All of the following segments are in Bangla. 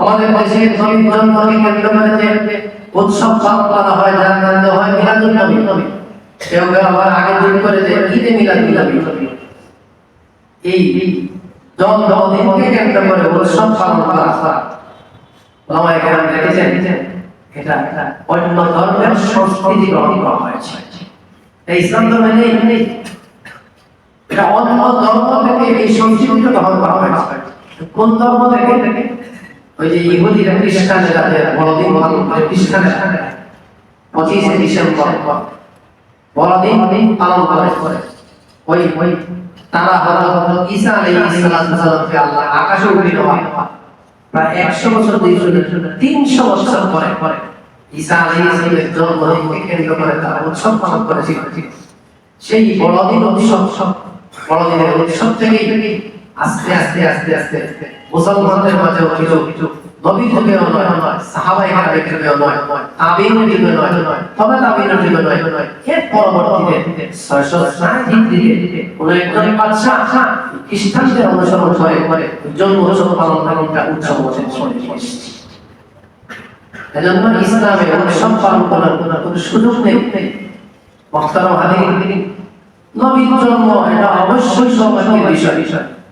আমাদের দেশে নবীর জন্মকে কেন্দ্র যে উৎসব পালন করা হয় যার নাম হয় মিলাদুল নবী। কেউ কেউ আবার আগের দিন করে যে ঈদে মিলাদুল নবী। এই জন্মদিনকে কেন্দ্র করে উৎসব পালন করা হয়। বাবা এখানে দেখেছেন? এটা অন্য ধর্মের সংস্কৃতি গ্রহণ করা হয়েছে। এই ইসলাম ধর্মে নেই এটা অন্য ধর্ম থেকে এই সংস্কৃতিটা গ্রহণ করা হয়েছে। কোন ধর্ম থেকে? ওই যে ইহুদিরা খ্রিস্টানেরা যে বড়দিন পালন করে, খ্রিস্টানেরা পঁচিশে ডিসেম্বর বড়দিন পালন করে। ওই ওই তারা হলো ঈসা আলাইহিস সালামকে আল্লাহ আকাশে উঠিয়ে প্রায় একশো বছর দুইশো তিনশো বছর পরে পরে ঈসা আলাইহিসের জন্মদিনকে কেন্দ্র করে তারা উৎসব পালন করেছিল। সেই বড়দিন উৎসব, বড়দিনের উৎসব থেকেই আস্তে আস্তে আস্তে আস্তে মুসলমানদের মাঝে কিছু কিছু নবী যুগেও নয়, সাহাবাই পালন ইসলামে পালন করার কোনো সুযোগ নেই। জন্ম, এটা অবশ্যই সৌভাগ্যের বিষয় বিষয়।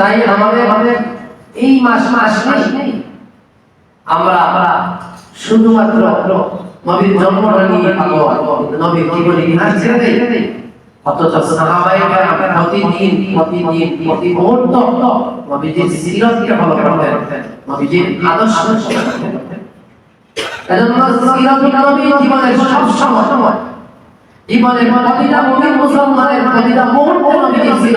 তাই আমাদের এই মাস মাস নেই। আমরা আমরা শুধুমাত্র নবীর জন্মটা নিয়ে পাগল নবীর ইতিহাস ছেড়ে দেই। অথচ প্রতিদিন প্রতিদিন প্রতি মুহূর্ত নবীজির ফলো করতেন নবীজির আদর্শ নবী জীবনের সব সময় জীবনের প্রতিটা মুসলমানের প্রতিটা মুহূর্তে নবীজির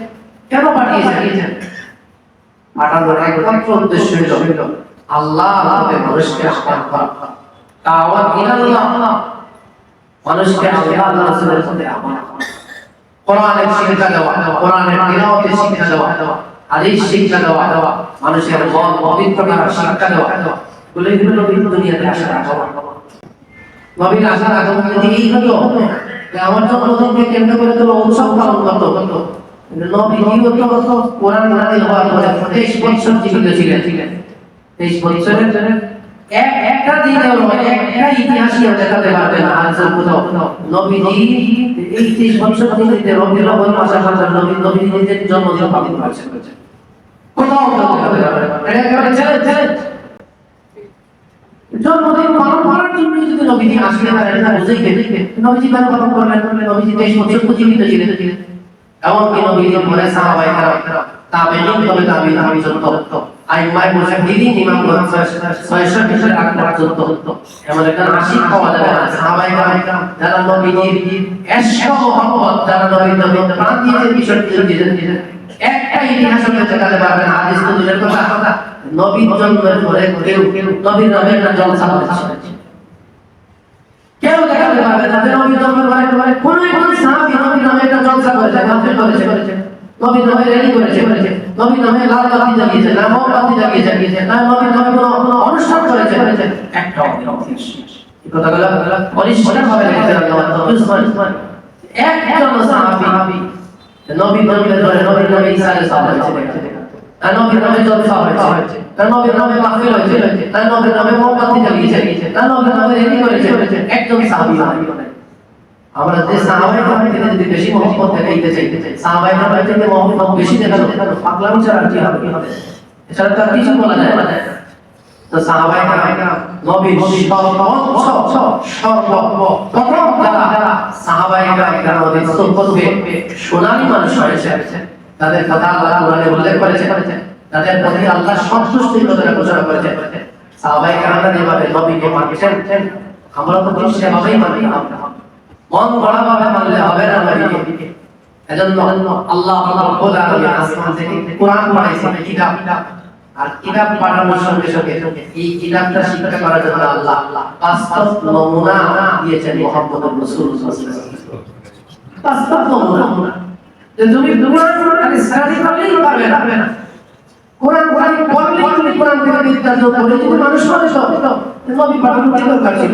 কেন পাঠিয়েছেন? পাঠানোর একমাত্র উদ্দেশ্য আল্লাহ মানুষকে আহ্বান করা। দাওয়াত ইলাল্লাহ মানুষকে আল্লাহ রাসূলের পথে আহ্বান করা। কোরআনের শিক্ষা দেওয়া কোরআনের তিলাওয়াতের শিক্ষা দেওয়া হাদিস শিক্ষা দেওয়া মানুষের মন পবিত্র করার শিক্ষা দেওয়া। বলে এগুলো নবীর দুনিয়াতে আসার আগমন। নবীর আসার আমার জন্মদিনকে কেন্দ্র করে উৎসব পালন করতো হতো নবীজিও তো কোরআন নাজিল হওয়ার পরে 23 বছর জীবিত ছিলেন। 23 বছরের একটা দিনেও একটা ইতিহাসীও দেখাতে পারবে না আজ কোথাও। নবীজি এই 23 বছর জীবিত রবিউল আউয়াল মাসের হাজার নবী নবী জন্মদিন পালন জন্মদিন করার জন্য যদি নবীজি আসলে নবীজি পালন করলেন? নবীজি 23 বছর ছিলেন। এমনকি নবীজি পরে সাহাবায়ে কেরাম তাবেঈন তবে তাবেঈন আমি যত মুজাহিদিন ইমাম ছয়শো বিশের আগ পর্যন্ত এমন একটা আশিক পাওয়া যাবে সাহাবায়ে কেরাম। যারা নবীজির এশক মোহাম্মদ যারা নবীর নবী প্রাণ দিয়েছেন বিষয়টি দিয়েছেন একটা ইতিহাস হতে দেখাতে পারবে হাদিস তো দূরের কথা। নবীর জন্মের পরে কেউ কেউ নবীর নামে একটা জলসা কেউ দেখাতে পারবে না যে নবীর জন্মের পরে পরে কোন একজন সাহাবী নবীর নামে একটা জলসা করেছে মাহফিল করেছে। করেছে নামে র্যালি করেছে নবীর নামে লাল বাতি জ্বালিয়েছে, না মোমবাতি জ্বালিয়ে জ্বালিয়েছে, না নবীর নামে কোনো কোনো অনুষ্ঠান করেছে। একটা কথাগুলো পরিষ্কার ভাবে লিখেছেন আল্লাহ উসমান। একজন সাহাবী নবীর নামে ধরে, নবীর নামে ঈসা আলাইহিস সালাম তার নবীর নামে জলসা হয়েছে তার নবীর নামে মাহফিল হয়েছে তার নবীর নামে মোমবাতি জ্বালিয়েছে তার নবীর নামে র্যালি করেছে একজন সাহাবী আমরা যে সাহাবাই কারাম থেকে যদি বেশি মহব্বত দেখাইতে চাই সাহাবাই কারাম থেকে মহব্বত বেশি দেখানো পাগলামি ছাড়া কি হবে এছাড়া তার কিছু বলা যায় না তো নবীর সর্বোচ্চ নবীর সুন্নতকে সোনালী মানুষ হয়েছে তাদের কথা আল্লাহ কোরআনে উল্লেখ করেছে তাদের প্রতি আল্লাহ সন্তুষ্টি কথা ঘোষণা করেছে সাহাবায়ে কেরামরা যেভাবে নবীকে মানছেন, আমরা তো ঠিক সেভাবেই মানি। মন গড়া ভাবে মানলে হবে না নবীকে। এজন্য আল্লাহ রাব্বুল আলামিন আসমান থেকে কোরআন পাঠাইছেন কিতাব। আর কিতাব পাঠানোর সঙ্গে সঙ্গে এই কিতাবটা শিক্ষা করার জন্য আল্লাহ বাস্তব নমুনা দিয়েছেন মুহাম্মদুর রাসূলুল্লাহ বাস্তব নমুনা। তুমি কোরআন খালি সারি করলেই পারবে না। কোরআন খালি পড়লেই তুমি কোরআন থেকে বিদ্যা যোগ তুমি মানুষ মানুষ নবী পাঠানোর দরকার ছিল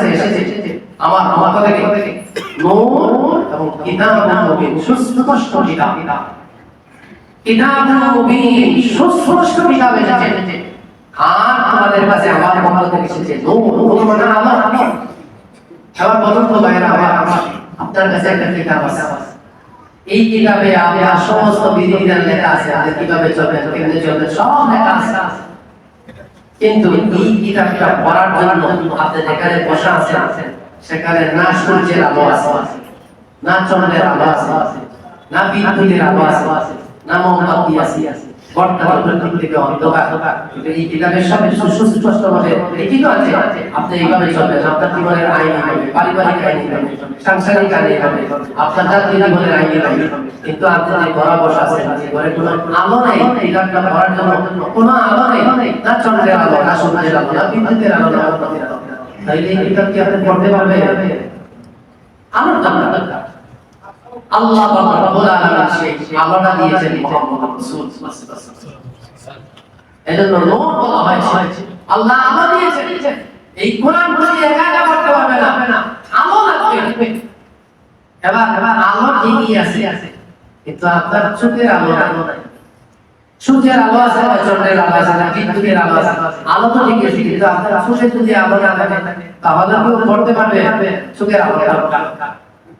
কাছে এসেছে আমার এসেছে। আর আমাদের কাছে আমার পক্ষ থেকে এসেছে আপনার কাছে একটা কিতাব আছে। এই কিতাবে আপনার সমস্ত বিধিবিধান লেখা আছে। আপনি কীভাবে চলবেন কেমনে চলবেন সব লেখা আছে। কিন্তু এই কিতাবটা পড়ার জন্য আপনি যেখানে বসা আছেন, সেখানে না সূর্যের আলো আছে, না চন্দ্রের আলো আছে, না বিদ্যুতের আলো আছে, না মোমবাতি আছে অন্ধকার। কিন্তু এই কিতাবের আছে, আপনি আইন কোনো আলো নেই, কিতাবটা পড়ার জন্য কোনো আলো নেই, না চন্দ্রের আলো, না দরকার। আল্লাহ রাব্বুল আলামিন সেই আলোটা দিয়েছেন মুহাম্মদ রাসূল এজন্য নূর বলা হয়েছে আল্লাহ আলো দিয়েছেন। এই কোরআন পড়ে একা একা পড়তে পারবে না। আলো লাগবে। এবার এবার আলো ঠিকই আছে। কিন্তু আপনার চোখের আলো নাই। সূর্যের আলো আছে বা চন্দ্রের আলো আছে না বিদ্যুতের আলো আছে। আলো তো ঠিক আছে কিন্তু আপনার চোখে যদি আলো না থাকে তাহলে কেউ পড়তে পারবে চোখের আলো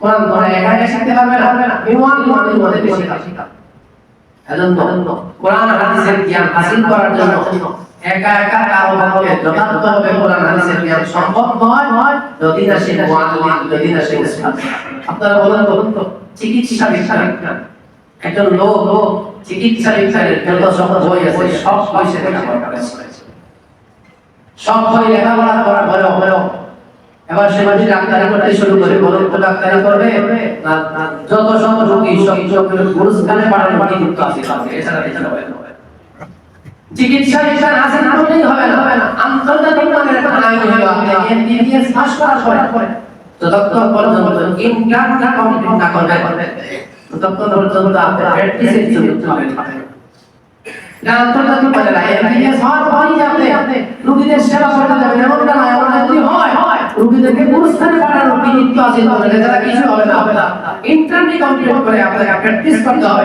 কোরআন ধরে একা একা শিখতে পারবে না? আমি মুআল্লিমের মধ্যে বেশি শিখা কোরআন, হাদিসের জ্ঞান হাসিল করার জন্য একা একা কারও পক্ষে যথাযথভাবে কোরআন, হাদিসের জ্ঞান সম্ভব নয়, যদি না সে মুআল্লিম, যদি না সে আপনারা বলেন তো, চিকিৎসা বিজ্ঞান। একজন লোক চিকিৎসা বিজ্ঞানের যত সব বই আছে, সব বই সে সব বই লেখাপড়া করার পরেও এবার সে যদি ডাক্তারি করতে শুরু করে তো ডাক্তারি করবে যত সব রোগী সব সব গুরুস্থানে পাঠানো রোগী কিন্তু আছে এছাড়া এছাড়া হবে না। করলেই হবে না। আন্তর্জাতিক মানের একটা আইন হলো আপনি এমবিবিএস পাস করার পরে। যতক্ষণ পর্যন্ত ইন্টারটা কমপ্লিট না করবে ততক্ষণ পর্যন্ত আপনি প্র্যাকটিসের জন্য চলবেন আন্তর্জাতিক মানের এমবিবিএস হওয়ার পরই আপনি রোগীদের সেবা করতে যাবেন এমনটা না রোগীদেরকে গুরুস্থানে পাঠানো বিনীত আছে বলে যারা কিছু হবে না হবে না। ইন্টারনি কমপ্লিট করে আপনাকে প্র্যাকটিস করতে হবে।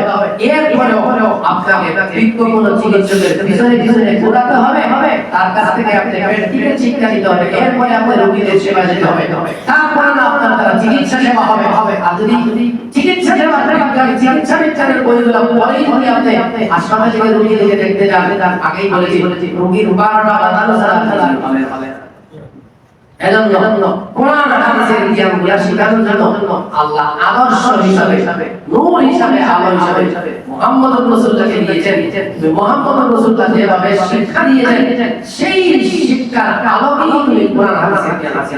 এরপরেও আপনাকে বিজ্ঞ কোনো চিকিৎসকের পিছনে পিছনে ঘোরাতে হবে। হবে তার কাছ থেকে আপনি প্র্যাকটিক্যাল শিক্ষা নিতে হবে। এরপরে আপনার রোগীদের সেবা যেতে হবে। তারপরে না, আপনার দ্বারা চিকিৎসা সেবা হবে। হবে আর যদি চিকিৎসা সেবা বিজ্ঞান চিকিৎসা বিজ্ঞানের বইগুলো পরেই যদি আপনি। হাসপাতালে রোগীদেরকে দেখতে যান। আগেই বলেছি, রোগীর বারোটা বাজানো ছাড়া এজন্য কোরআন হাদিসের জ্ঞানগুলো শেখানোর জন্য আল্লাহ আদর্শ হিসাবে, নূর হিসাবে আলো হিসাবে মুহাম্মদ রাসূলকে দিয়েছেন। শিক্ষা দিয়েছেন, সেই শিক্ষার আলোকেই কোরআন হাদিসের জ্ঞান আছে।